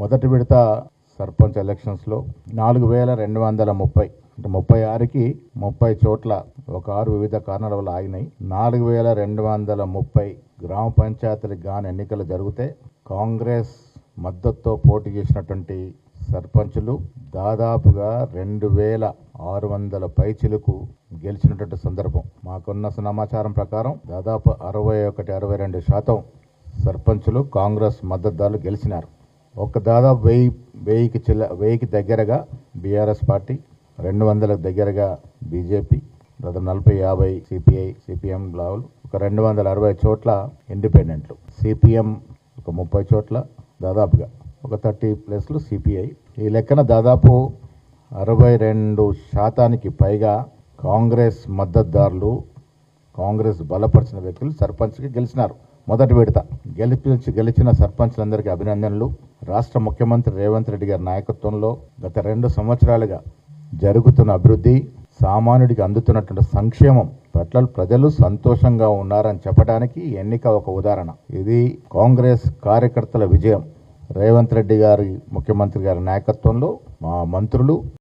మొదటి విడత సర్పంచ్ ఎలక్షన్స్లో నాలుగు వేల రెండు వందల ముప్పై అంటే ముప్పై ఆరుకి ముప్పై చోట్ల ఒక ఆరు వివిధ కారణాల వల్ల ఆగినాయి. నాలుగు వేల రెండు వందల ముప్పై గ్రామ పంచాయతీలకు గాను ఎన్నికలు జరిగితే కాంగ్రెస్ మద్దతుతో పోటీ చేసినటువంటి సర్పంచులు దాదాపుగా రెండు వేల ఆరు వందల పైచిలకు గెలిచినటువంటి సందర్భం. మాకున్న సమాచారం ప్రకారం దాదాపు అరవై ఒకటి అరవై రెండు శాతం సర్పంచులు కాంగ్రెస్ మద్దతుదారులు గెలిచినారు. ఒక దాదాపు వెయ్యి వెయ్యికి చిల్ల వెయ్యికి దగ్గరగా బీఆర్ఎస్ పార్టీ రెండు వందలకు దగ్గరగా బీజేపీ దాదాపు నలభై యాభై సిపిఐ సిపిఎం లావులు ఒక రెండు వందల అరవై చోట్ల ఇండిపెండెంట్లు. సిపిఎం ఒక ముప్పై చోట్ల దాదాపుగా ఒక థర్టీ ప్లస్లు సిపిఐ. ఈ లెక్కన దాదాపు అరవై రెండు శాతానికి పైగా కాంగ్రెస్ మద్దతుదారులు కాంగ్రెస్ బలపరిచిన వ్యక్తులు సర్పంచ్కి గెలిచినారు. మొదటి విడత గెలిపించి గెలిచిన సర్పంచ్లందరికీ అభినందనలు. రాష్ట్ర ముఖ్యమంత్రి రేవంత్ రెడ్డి గారి నాయకత్వంలో గత రెండు సంవత్సరాలుగా జరుగుతున్న అభివృద్ధి సామాన్యుడికి అందుతున్నటువంటి సంక్షేమం పట్ల ప్రజలు సంతోషంగా ఉన్నారని చెప్పడానికి ఎన్నిక ఒక ఉదాహరణ. ఇది కాంగ్రెస్ కార్యకర్తల విజయం. రేవంత్ రెడ్డి గారి ముఖ్యమంత్రి గారి నాయకత్వంలో మా మంత్రులు